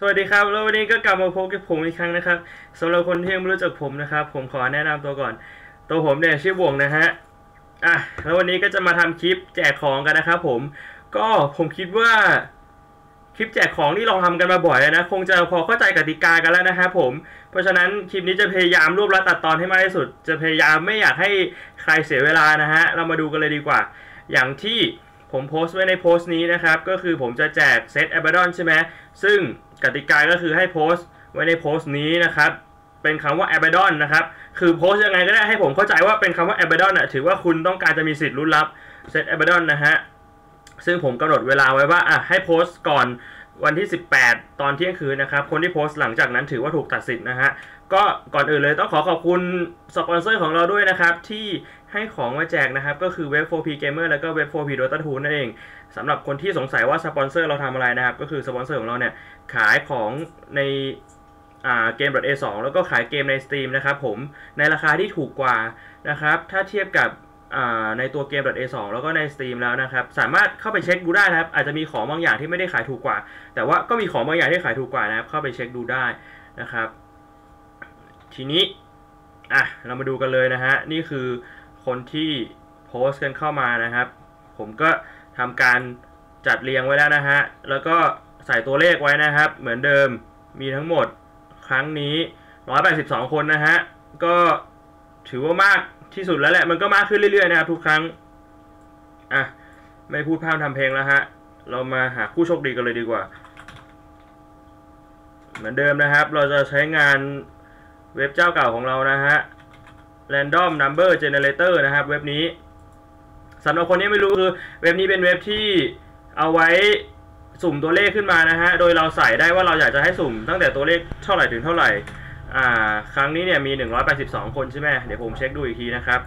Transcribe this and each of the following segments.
สวัสดีครับ แล้ววันนี้ก็กลับมาพบกับผมอีกครั้งนะครับสำหรับคนที่ยังไม่รู้จักผมนะครับ ผมขอแนะนำตัวก่อน ตัวผมเนี่ยชื่อบวงนะฮะอะแล้ววันนี้ก็จะมาทำคลิปแจกของกันนะครับผมก็ผมคิดว่าคลิปแจกของที่เราทำกันมาบ่อยแล้วนะ คงจะพอเข้าใจกติกากันแล้วนะครับผม เพราะฉะนั้นคลิปนี้จะพยายามรวบรัดตัดตอนให้มากที่สุด จะพยายามไม่อยากให้ใครเสียเวลานะฮะเรามาดูกันเลยดีกว่า อย่างที่ผมโพสต์ไว้ในโพสต์นี้นะครับก็คือผมจะแจกเซต a b บ d o n ใช่ไหมซึ่ง กติกาก็คือให้โพสต์ไว้ในโพสต์นี้นะครับเป็นคำว่า a b บ d o n นะครับ คือโพสต์ยังไงก็ได้ให้ผมเข้าใจว่าเป็นคำว่า a b บ d o n อะ ถือว่าคุณต้องการจะมีสิทธิ์ลุ้นรับเซต a b บ d o n นะฮะ ซึ่งผมกำหนดเวลาไว้ว่า อะ ให้โพสต์ก่อนวันที่ 18 ตอนเที่ยงคืนนะครับ คนที่โพสต์หลังจากนั้นถือว่าถูกตัดสิทธิ์นะฮะ ก็ก่อนอื่นเลยต้องขอขอบคุณสปอนเซอร์ของเราด้วยนะครับ ที่ให้ของมาแจกนะครับ ก็คือเว็บ 4P Gamer แล้วก็เว็บ 4P Dota 2นั่นเอง สำหรับคนที่สงสัยว่าสปอนเซอร์เราทำอะไรนะครับ ก็คือสปอนเซอร์ของเราเนี่ยขายของในเกม .a2 แล้วก็ขายเกมใน Steam นะครับผมในราคาที่ถูกกว่านะครับ ถ้าเทียบกับในตัวเกม .a2 แล้วก็ใน Steam แล้วนะครับ สามารถเข้าไปเช็คดูได้นะครับ อาจจะมีของบางอย่างที่ไม่ได้ขายถูกกว่า แต่ว่าก็มีของบางอย่างที่ขายถูกกว่านะครับ เข้าไปเช็คดูได้นะครับ ทีนี้อะเรามาดูกันเลยนะฮะนี่คือคนที่โพสต์กันเข้ามานะครับ ผมก็ ทำการจัดเรียงไว้แล้วนะฮะ แล้วก็ใส่ตัวเลขไว้นะครับ เหมือนเดิมมีทั้งหมดครั้งนี้ 182 คนนะฮะ ก็ถือว่ามากที่สุดแล้วแหละ มันก็มากขึ้นเรื่อยๆนะครับทุกครั้ง อะ ไม่พูดพร่ำทำเพลงแล้วฮะ เรามาหาผู้โชคดีกันเลยดีกว่า เหมือนเดิมนะครับ เราจะใช้งานเว็บเจ้าเก่าของเรานะฮะ random number generator นะครับ เว็บนี้ สำหรับคนที่ไม่รู้คือเว็บนี้เป็นเว็บที่เอาไว้สุ่มตัวเลขขึ้นมานะฮะ โดยเราใส่ได้ว่าเราอยากจะให้สุ่มตั้งแต่ตัวเลขเท่าไหร่ถึงเท่าไหร่ อ่า ครั้งนี้เนี่ยมี 182 คนใช่ไหมเดี๋ยวผมเช็คดูอีกทีนะครับ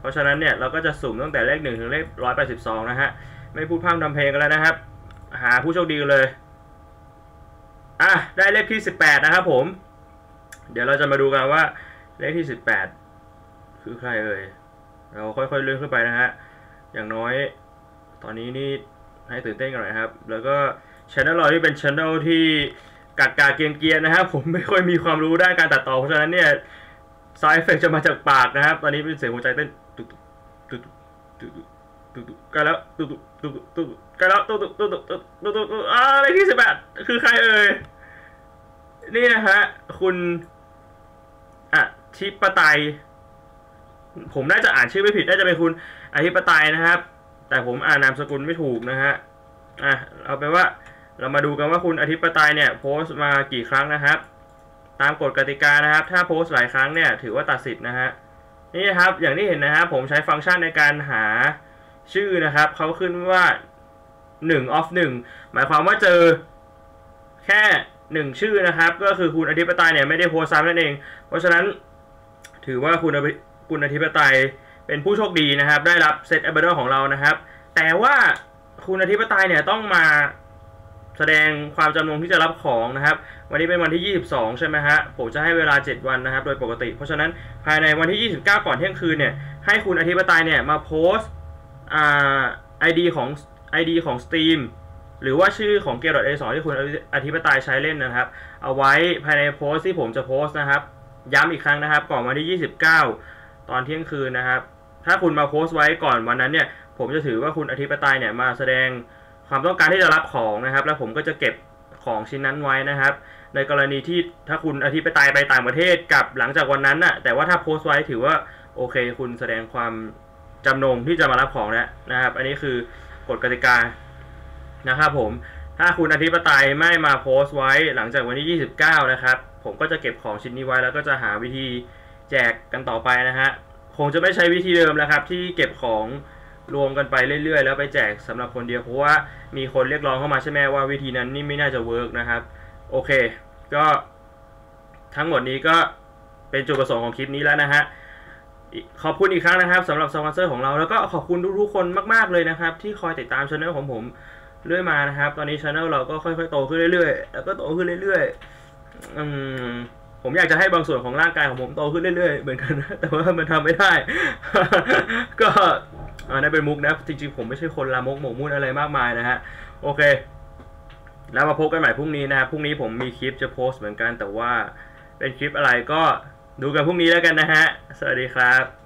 เพราะฉะนั้นเนี่ยเราก็จะสุ่มตั้งแต่เลข 1 ถึงเลข 182 นะฮะ ไม่พูดพร่ำทำเพลงกันแล้วนะครับ หาผู้โชคดีเลย อะ ได้เลขที่ 18 นะครับผม เดี๋ยวเราจะมาดูกันว่าเลขที่ 18 คือใครเอ่ย เราค่อยๆเลื่อนขึ้นไปนะฮะ อย่างน้อย ตอนนี้นี่ให้ตื่นเต้นกันหน่อยครับ แล้วก็ช่องเราที่เป็นช่องที่กัดกาเกียนเกียนนะครับ ผมไม่ค่อยมีความรู้ด้านการตัดต่อ เพราะฉะนั้นเนี่ยซาวเอฟเฟกจะมาจากปากนะครับ ตอนนี้เป็นเสียงหัวใจเต้นตุ๊กตุ๊กตุ๊กตุ๊กตุ๊กันแล้วตุ๊กตุ๊กตุ๊กกันแล้วตุ๊กตุ๊กตุ๊กตุ๊กตุ๊กตุ๊กตุ๊กอ่าเลขที่สิบแปดคือใครเอ่ยนี่นะฮะคุณอธิปไตย ผมน่าจะอ่านชื่อไม่ผิดน่าจะเป็นคุณอธิปไตยนะครับ แต่ผมอ่านนามสกุลไม่ถูกนะฮะอะเอาเป็นว่าเรามาดูกันว่าคุณอธิปไตยเนี่ยโพสต์มากี่ครั้งนะครับ ตามกฎกติกานะครับ ถ้าโพสต์หลายครั้งเนี่ยถือว่าตัดสิทธิ์นะฮะนี่นะครับอย่างที่เห็นนะครับผมใช้ฟังก์ชันในการหาชื่อนะครับเขาขึ้นว่า1 of 1 หมายความว่าเจอแค่หนึ่งชื่อนะครับ ก็คือคุณอธิปไตยเนี่ยไม่ได้โพสต์ซ้ำนั่นเอง เพราะฉะนั้นถือว่าคุณ คุณอธิปไตยเป็นผู้โชคดีนะครับ ได้รับเซตแอปเปิลของเรานะครับ แต่ว่าคุณอธิปไตยเนี่ยต้องมาแสดงความจำนงที่จะรับของนะครับ วันนี้เป็นวันที่ 22 ใช่ไหมฮะผมจะให้เวลา 7 วันนะครับ โดยปกติ เพราะฉะนั้นภายในวันที่ 29 ก่อนเที่ยงคืนเนี่ยให้คุณอธิปไตยเนี่ยมาโพสต์อ่าไอดีของ ID ของ Steam หรือว่าชื่อของเกม .a2 ที่คุณอธิปไตยใช้เล่นนะครับ เอาไว้ภายในโพสต์ที่ผมจะโพสต์นะครับ ย้ำอีกครั้งนะครับ ก่อนวันที่ 29 ตอนเที่ยงคืนนะครับ ถ้าคุณมาโพสต์ไว้ก่อนวันนั้นเนี่ย ผมจะถือว่าคุณอธิปไตยเนี่ยมาแสดงความต้องการที่จะรับของนะครับ แล้วผมก็จะเก็บของชิ้นนั้นไว้นะครับ ในกรณีที่ถ้าคุณอธิปไตยไปต่างประเทศกับหลังจากวันนั้นน่ะ แต่ว่าถ้าโพสต์ไว้ถือว่าโอเค คุณแสดงความจำนงที่จะมารับของแล้วนะครับ อันนี้คือกฎกติกานะครับผม ถ้าคุณอธิปไตยไม่มาโพสต์ไว้หลังจากวันที่ 29 นะครับ ผมก็จะเก็บของชิ้นนี้ไว้แล้วก็จะหาวิธี แจกกันต่อไปนะฮะคงจะไม่ใช้วิธีเดิมแล้วครับ ที่เก็บของรวมกันไปเรื่อยๆ แล้วไปแจกสำหรับคนเดียวเพราะว่ามีคนเรียกร้องเข้ามาใช่ไหมว่าวิธีนั้นนี่ไม่น่าจะเวิร์กนะครับ โอเค ก็ทั้งหมดนี้ก็เป็นจุดประสงค์ของคลิปนี้แล้วนะฮะขอบคุณอีกครั้งนะครับสำหรับสปอนเซอร์ของเราแล้วก็ขอบคุณทุกๆคนมากๆเลยนะครับ ที่คอยติดตามช่องของผมเรื่อยมานะครับ ตอนนี้ช anel เราก็ค่อยๆโตขึ้นเรื่อยๆ แล้วก็โตขึ้นเรื่อยๆ อืม ผมอยากจะให้บางส่วนของร่างกายของผมโตขึ้นเรื่อยๆเหมือนกันนะแต่ว่ามันทำไม่ได้ ก็อันนั้นเป็นมุกนะ จริงๆ ผมไม่ใช่คนลามกหมกมุ่นอะไรมากมายนะฮะ โอเค แล้วมาพบกันใหม่พรุ่งนี้นะครับพรุ่งนี้ผมมีคลิปจะโพสต์เหมือนกัน แต่ว่าเป็นคลิปอะไรก็ดูกันพรุ่งนี้แล้วกันนะฮะ สวัสดีครับ